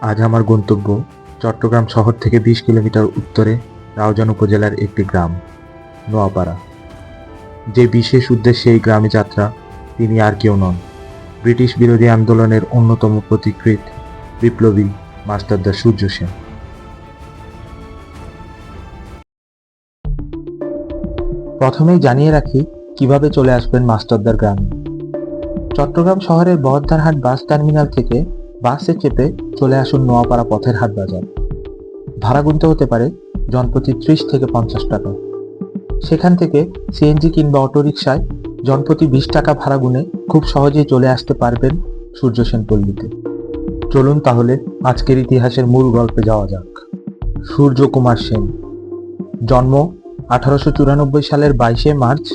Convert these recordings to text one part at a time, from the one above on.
আজ আমার গন্তব্য চট্টগ্রাম শহর থেকে বিশ কিলোমিটার উত্তরে রাউজান উপজেলার একটি গ্রাম, নোয়াপাড়া। যে বিশেষ উদ্দেশ্যে এই গ্রামে যাত্রা, তিনি আর কেউ নন। ব্রিটিশ বিরোধী আন্দোলনের অন্যতম প্রতিকৃত বিপ্লবী মাস্টারদা সূর্য সেন। প্রথমেই জানিয়ে রাখি, কীভাবে চলে আসবেন মাস্টারদার গ্রামে। চট্টগ্রাম শহরের বহদ্দারহাট বাস টার্মিনাল থেকে বাসে চেপে চলে আসুন নোয়াপাড়া পথের হাট বাজার। ভাড়া গুনতে হতে পারে জনপ্রতি ত্রিশ থেকে পঞ্চাশ টাকা। সেখান থেকে সিএনজি কিংবা অটোরিকশায় জনপ্রতি বিশ টাকা ভাড়া গুনে খুব সহজেই চলে আসতে পারবেন সূর্যসেন পল্লীতে। চলুন তাহলে আজকের ইতিহাসের মূল গল্পে যাওয়া যাক। সূর্য কুমার সেন। জন্ম আঠারোশো চুরানব্বই সালের বাইশে মার্চ,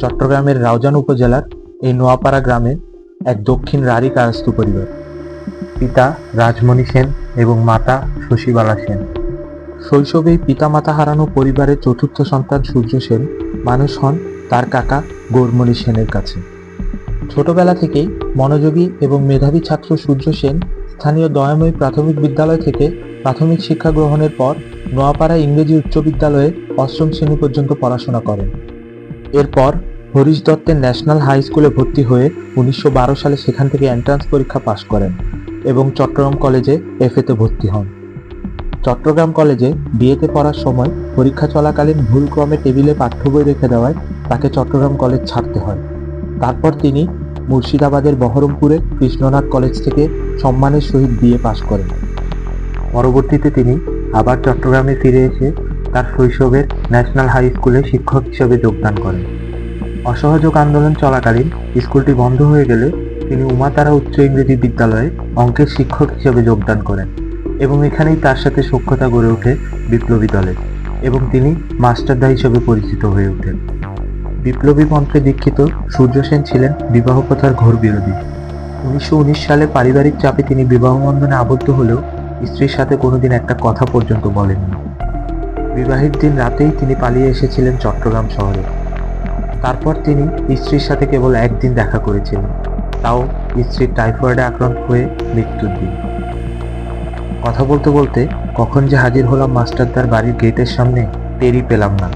চট্টগ্রামের রাউজান উপজেলার এই নোয়াপাড়া গ্রামে এক দক্ষিণ রাঢ়ী কায়স্থ পরিবার। পিতা রাজমণি সেন এবং মাতা শশীবালা সেন। শৈশবেই পিতামাতা হারানো পরিবারের চতুর্থ সন্তান সূর্য সেন মানুষ হন তার কাকা গৌরমণি সেনের কাছে। ছোটবেলা থেকেই মনোযোগী এবং মেধাবী ছাত্র সূর্য সেন স্থানীয় দয়াময়ী প্রাথমিক বিদ্যালয় থেকে প্রাথমিক শিক্ষা গ্রহণের পর নোয়াপাড়া ইংরেজি উচ্চ বিদ্যালয়ে অষ্টম শ্রেণি পর্যন্ত পড়াশোনা করেন। এরপর হরিশ দত্তের ন্যাশনাল হাই স্কুলে ভর্তি হয়ে উনিশশো বারো সালে সেখান থেকে এন্ট্রান্স পরীক্ষা পাশ করেন। এবং চট্টগ্রাম কলেজে এফএতে ভর্তি হন। চট্টগ্রাম কলেজে বিএতে পড়ার সময় পরীক্ষা চলাকালীন ভুলক্রমে টেবিলে পাঠ্য বই রেখে দেওয়ায় তাকে চট্টগ্রাম কলেজ ছাড়তে হয়। তারপর তিনি মুর্শিদাবাদের বহরমপুরে কৃষ্ণনাথ কলেজ থেকে সম্মানের সহিত বিএ পাশ করেন। পরবর্তীতে তিনি আবার চট্টগ্রামে ফিরে এসে তার শৈশবের ন্যাশনাল হাই স্কুলে শিক্ষক হিসেবে যোগদান করেন। অসহযোগ আন্দোলন চলাকালীন স্কুলটি বন্ধ হয়ে গেলে তিনি উমাতারা উচ্চ ইংরেজি বিদ্যালয়ে অঙ্কের শিক্ষক হিসেবে যোগদান করেন এবং এখানেই তার সাথে সখ্যতা গড়ে ওঠে বিপ্লবী দলে এবং তিনি মাস্টারদা হিসেবে পরিচিত হয়ে ওঠেন। বিপ্লবী মন্ত্রে দীক্ষিত সূর্য সেন ছিলেন বিবাহ প্রথার ঘোর বিরোধী। উনিশশো উনিশ সালে পারিবারিক চাপে তিনি বিবাহ বন্ধনে আবদ্ধ হলেও স্ত্রীর সাথে কোনোদিন একটা কথা পর্যন্ত বলেননি। বিবাহের দিন রাতেই তিনি পালিয়ে এসেছিলেন চট্টগ্রাম শহরে। তারপর তিনি স্ত্রীর সাথে কেবল একদিন দেখা করেছিলেন। তাও স্ত্রীর টাইফয়েডে আক্রান্ত হয়ে মৃত্যুর দিন। কথা বলতে বলতে কখন যে হাজির হলাম মাস্টারদার বাড়ির গেটের সামনে, টেরই পেলাম না।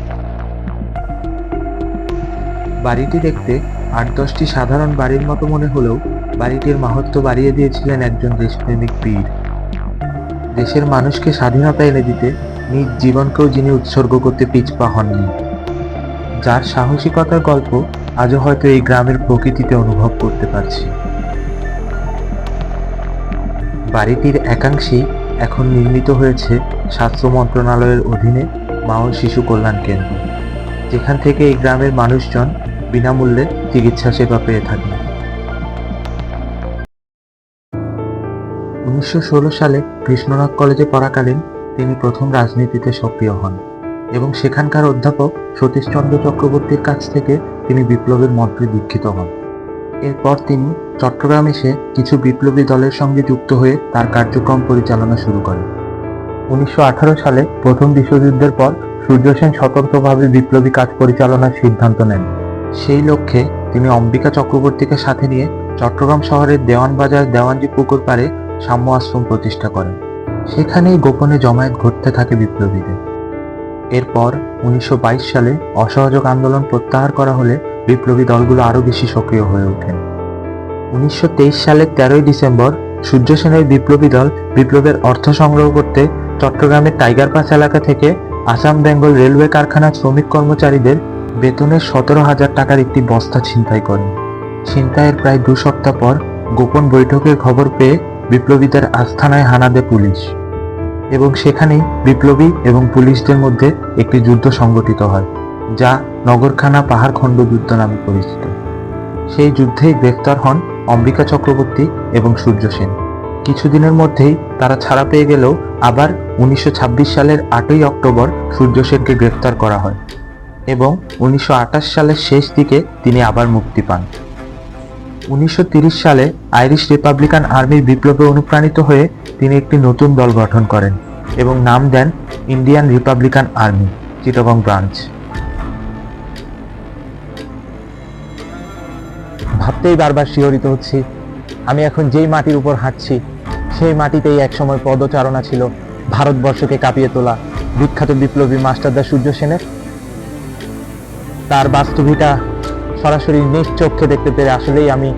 বাড়িটি দেখতে আট দশটি সাধারণ বাড়ির মতো মনে হলেও বাড়িটির মাহাত্ম্য বাড়িয়ে দিয়েছিলেন একজন দেশপ্রেমিক বীর দেশের মানুষকে স্বাধীনতা এনে দিতে নিজ জীবনকেও যিনি উৎসর্গ করতে পিছপা হননি। যার সাহসিকতার গল্প আজও হয়তো এই গ্রামের প্রকৃতিতে অনুভব করতে পারছি। বাড়িটির একাংশেই এখন নির্মিত হয়েছে স্বাস্থ্য মন্ত্রণালয়ের অধীনে মা ও শিশু কল্যাণ কেন্দ্র, যেখান থেকে এই গ্রামের মানুষজন বিনামূল্যে চিকিৎসা সেবা পেয়ে থাকেন। উনিশশো সালে কৃষ্ণনাথ কলেজে পড়াকালীন তিনি প্রথম রাজনীতিতে সক্রিয় হন। এবং সেখানকার অধ্যাপক সতীশচন্দ্র চক্রবর্তীর কাছ থেকে তিনি বিপ্লবের মন্ত্রে দীক্ষিত হন। এরপর তিনি চট্টগ্রাম এসে কিছু বিপ্লবী দলের সঙ্গে যুক্ত হয়ে তার কার্যক্রম পরিচালনা শুরু করেন। উনিশশো আঠারো সালে প্রথম বিশ্বযুদ্ধের পর সূর্য সেন স্বতন্ত্রভাবে বিপ্লবী কাজ পরিচালনার সিদ্ধান্ত নেন। সেই লক্ষ্যে তিনি অম্বিকা চক্রবর্তীকে সাথে নিয়ে চট্টগ্রাম শহরের দেওয়ানবাজার দেওয়ানজি পুকুর পাড়ে সাম্য আশ্রম প্রতিষ্ঠা করেন। সেখানেই গোপনে জমায়েত ঘটতে থাকে বিপ্লবীদের। এরপর উনিশশো বাইশ সালে অসহযোগ আন্দোলন প্রত্যাহার করা হলে বিপ্লবী দলগুলো আরও বেশি সক্রিয় হয়ে ওঠেন উনিশশো তেইশ সালের তেরোই ডিসেম্বর সূর্য সেনের বিপ্লবী দল বিপ্লবের অর্থ সংগ্রহ করতে চট্টগ্রামের টাইগার পাস এলাকা থেকে আসাম বেঙ্গল রেলওয়ে কারখানার শ্রমিক কর্মচারীদের বেতনের সতেরো হাজার টাকার একটি বস্তা ছিনতাই করেন। ছিনতাইয়ের প্রায় দু সপ্তাহ পর গোপন বৈঠকের খবর পেয়ে বিপ্লবীদের আস্থানায় হানা দেয় পুলিশ। এবং সেখানেই বিপ্লবী এবং পুলিশদের মধ্যে একটি যুদ্ধ সংগঠিত হয়, যা নগরখানা পাহাড়খণ্ড যুদ্ধ নামে পরিচিত। সেই যুদ্ধেই গ্রেফতার হন অম্বিকা চক্রবর্তী এবং সূর্য সেন। কিছুদিনের মধ্যেই তারা ছাড়া পেয়ে গেলেও আবার উনিশশো ছাব্বিশ সালের আটই অক্টোবর সূর্য সেনকে গ্রেফতার করা হয় এবং উনিশশো আটাশ সালের শেষ দিকে তিনি আবার মুক্তি পান। উনিশশো সালে আইরিশ রিপাবলিকান আর্মির বিপ্লবে অনুপ্রাণিত হয়ে তিনি একটি নতুন দল গঠন করেন এবং নাম দেন Indian Republican army, Chittagong branch. ভাবতেই বারবার শিহরিত হচ্ছি। আমি এখন যেই মাটির উপর হাঁটছি, সেই মাটিতেই একসময় পদচারণা ছিল ভারতবর্ষকে কাঁপিয়ে তোলা বিখ্যাত বিপ্লবী মাস্টারদা সূর্য সেনের। তার বাস্তবিটা সরাসরি নিজ চোখে দেখতে পেরে আসলেই আমি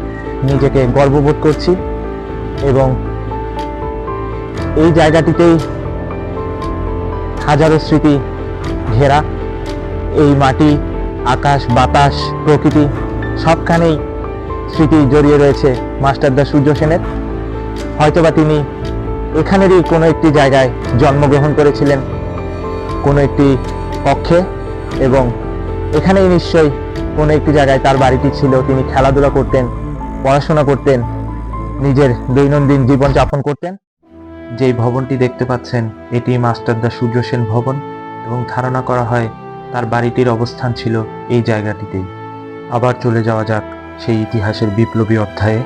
নিজেকে গর্ববোধ করছি এবং এই জায়গাটিতেই হাজারো স্মৃতি ঘেরা। এই মাটি, আকাশ, বাতাস, প্রকৃতি, সবখানেই স্মৃতি জড়িয়ে রয়েছে মাস্টারদা সূর্য সেনের। হয়তোবা তিনি এখানেরই কোনো একটি জায়গায় জন্মগ্রহণ করেছিলেন, কোনো একটি কক্ষে এবং এখানেই নিশ্চয়ই কোনো একটি জায়গায় তার বাড়িটি ছিল। তিনি খেলাধুলা করতেন, পড়াশোনা করতেন, নিজের দৈনন্দিন জীবন যাপন করতেন। যেই ভবনটি দেখতে পাচ্ছেন, এটি মাস্টারদা সূর্য সেন ভবন এবং ধারণা করা হয় তার বাড়িটির অবস্থান ছিল এই জায়গাটিতেই। আবার চলে যাওয়া যাক সেই ইতিহাসের বিপ্লবী অধ্যায়ে।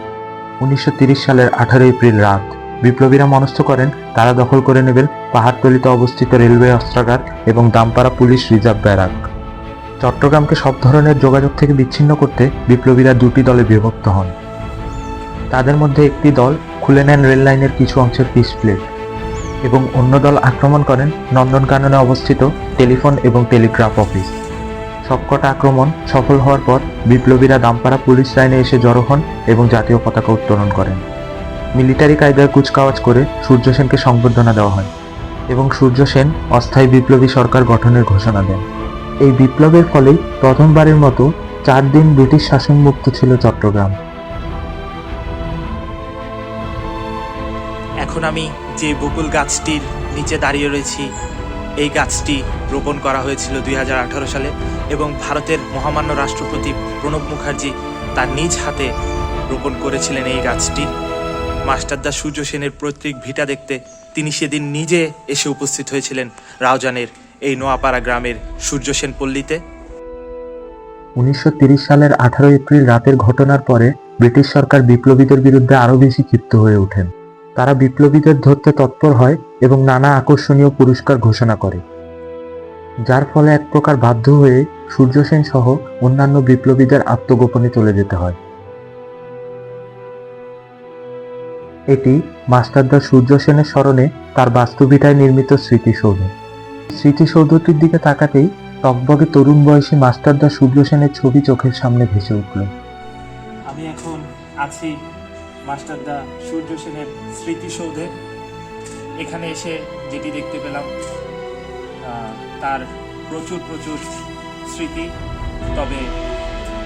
উনিশশো সালের আঠারো এপ্রিল রাত, বিপ্লবীরা মনস্থ করেন, তারা দখল করে নেবেন পাহাড়তলিতে অবস্থিত রেলওয়ে অস্ত্রাগার এবং দামপাড়া পুলিশ রিজার্ভ ব্যারাক। চট্টগ্রামকে সব ধরনের যোগাযোগ থেকে বিচ্ছিন্ন করতে বিপ্লবীরা দুটি দলে বিভক্ত হন। তাদের মধ্যে একটি দল খুলে নেন রেল লাইনের কিছু অংশের পিস প্লেট এবং অন্য দল আক্রমণ করেন নন্দনকাননে অবস্থিত টেলিফোন এবং টেলিগ্রাফ অফিস। সবকটা আক্রমণ সফল হওয়ার পর বিপ্লবীরা দামপাড়া পুলিশ লাইনে এসে জড়ো হন এবং জাতীয় পতাকা উত্তোলন করেন। মিলিটারি কায়দায় কুচকাওয়াজ করে সূর্য সেনকে সংবর্ধনা দেওয়া হয় এবং সূর্য সেন অস্থায়ী বিপ্লবী সরকার গঠনের ঘোষণা দেন। এই বিপ্লবের ফলেই প্রথমবারের মতো চার দিন ব্রিটিশ শাসনমুক্ত ছিল চট্টগ্রাম। এখন আমি যে বকুল গাছটির নিচে দাঁড়িয়ে রয়েছি, এই গাছটি রোপণ করা হয়েছিল দুই হাজার আঠারো সালে এবং ভারতের মহামান্য রাষ্ট্রপতি প্রণব মুখার্জি তার নিজ হাতে রোপণ করেছিলেন এই গাছটি। মাস্টারদা সূর্য সেনের পৈতৃক ভিটা দেখতে তিনি সেদিন নিজে এসে উপস্থিত হয়েছিলেন রাউজানের এই নোয়াপাড়া গ্রামের সূর্য সেন পল্লীতে। উনিশশো সালের আঠারো এপ্রিল রাতের ঘটনার পরে ব্রিটিশ সরকার বিপ্লবীদের বিরুদ্ধে আরও বেশি ক্ষিপ্ত হয়ে ওঠেন। তারা বিপ্লবীদের ধরতে তৎপর হয় এবং নানা আকর্ষণীয় পুরস্কার ঘোষণা করে। যার ফলে এক প্রকার বাধ্য হয়ে সূর্য সেন সহ অন্যান্য বিপ্লবীদের আত্মগোপনে চলে যেতে হয়। এটি মাস্টারদা সূর্য সেনের স্মরণে তার বাস্তুভিটায় নির্মিত স্মৃতিসৌধ। স্মৃতিসৌধটির দিকে তাকাতেই টকবগে তরুণ বয়সী মাস্টারদা সূর্য সেনের ছবি চোখের সামনে ভেসে উঠল। আমি এখন আছি মাস্টারদা সূর্য সেনের স্মৃতিসৌধে। এখানে এসে যেটি দেখতে পেলাম তার প্রচুর প্রচুর স্মৃতি। তবে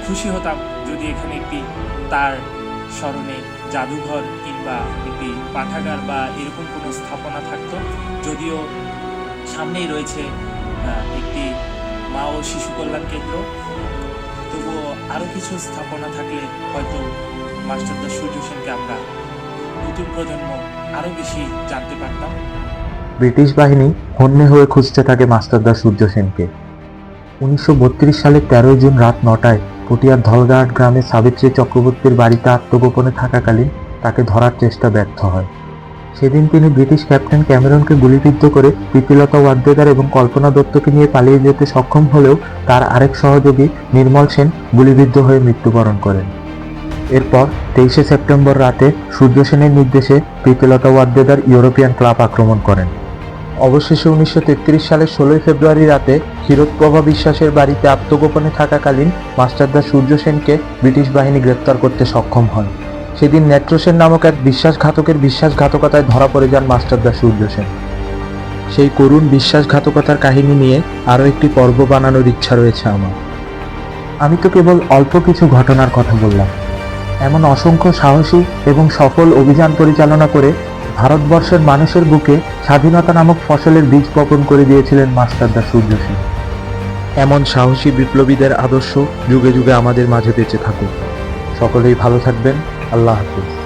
খুশি হতাম যদি এখানে একটি তার স্মরণে জাদুঘর কিংবা একটি পাঠাগার বা এরকম কোনো স্থাপনা থাকতো। যদিও সামনেই রয়েছে একটি মা ও শিশু কল্যাণ কেন্দ্র। তবুও আরও কিছু স্থাপনা থাকলে হয়তো মাস্টারদা সূর্য সেনকে আমরা নতুন প্রজন্ম আরও বেশি জানতে পারতাম। ব্রিটিশ বাহিনী হন্যে হয়ে খুঁজতে থাকে মাস্টারদা সূর্য সেনকে। উনিশশো সালের তেরোই জুন রাত নটায় পটিয়ার ধলগাট গ্রামে সাবিত্রী চক্রবর্তীর বাড়িতে আত্মগোপনে থাকাকালীন তাকে ধরার চেষ্টা ব্যর্থ হয়। সেদিন তিনি ব্রিটিশ ক্যাপ্টেন ক্যামেরনকে গুলিবিদ্ধ করে প্রীতিলতা ওয়াদ্দেদার এবং কল্পনা দত্তকে নিয়ে পালিয়ে যেতে সক্ষম হলেও তার আরেক সহযোগী নির্মল সেন গুলিবিদ্ধ হয়ে মৃত্যুবরণ করেন। এরপর তেইশে সেপ্টেম্বর রাতে সূর্য সেনের নির্দেশে প্রীতিলতা ওয়াদ্দেদার ইউরোপিয়ান ক্লাব আক্রমণ করেন। অবশেষে উনিশশো তেত্রিশ সালের ষোলোই ফেব্রুয়ারি রাতে ক্ষীরোৎপ্রভা বিশ্বাসের বাড়িতে আত্মগোপনে থাকাকালীন মাস্টারদা সূর্য সেনকে ব্রিটিশ বাহিনী গ্রেপ্তার করতে সক্ষম হন। সেদিন নেট্রোসেন নামক এক বিশ্বাসঘাতকের বিশ্বাসঘাতকতায় ধরা পড়ে যান মাস্টারদা সূর্য সেন। সেই করুণ বিশ্বাসঘাতকতার কাহিনী নিয়ে আরও একটি পর্ব বানানোর ইচ্ছা রয়েছে আমার। আমি তো কেবল অল্প কিছু ঘটনার কথা বললাম। এমন অসংখ্য সাহসী এবং সফল অভিযান পরিচালনা করে ভারতবর্ষের মানুষের বুকে স্বাধীনতা নামক ফসলের বীজ বপন করে দিয়েছিলেন মাস্টারদা সূর্য সেন। এমন সাহসী বিপ্লবীদের আদর্শ যুগে যুগে আমাদের মাঝে বেঁচে থাকুক। সকলেই ভালো থাকবেন। আল্লাহ হাফিজ।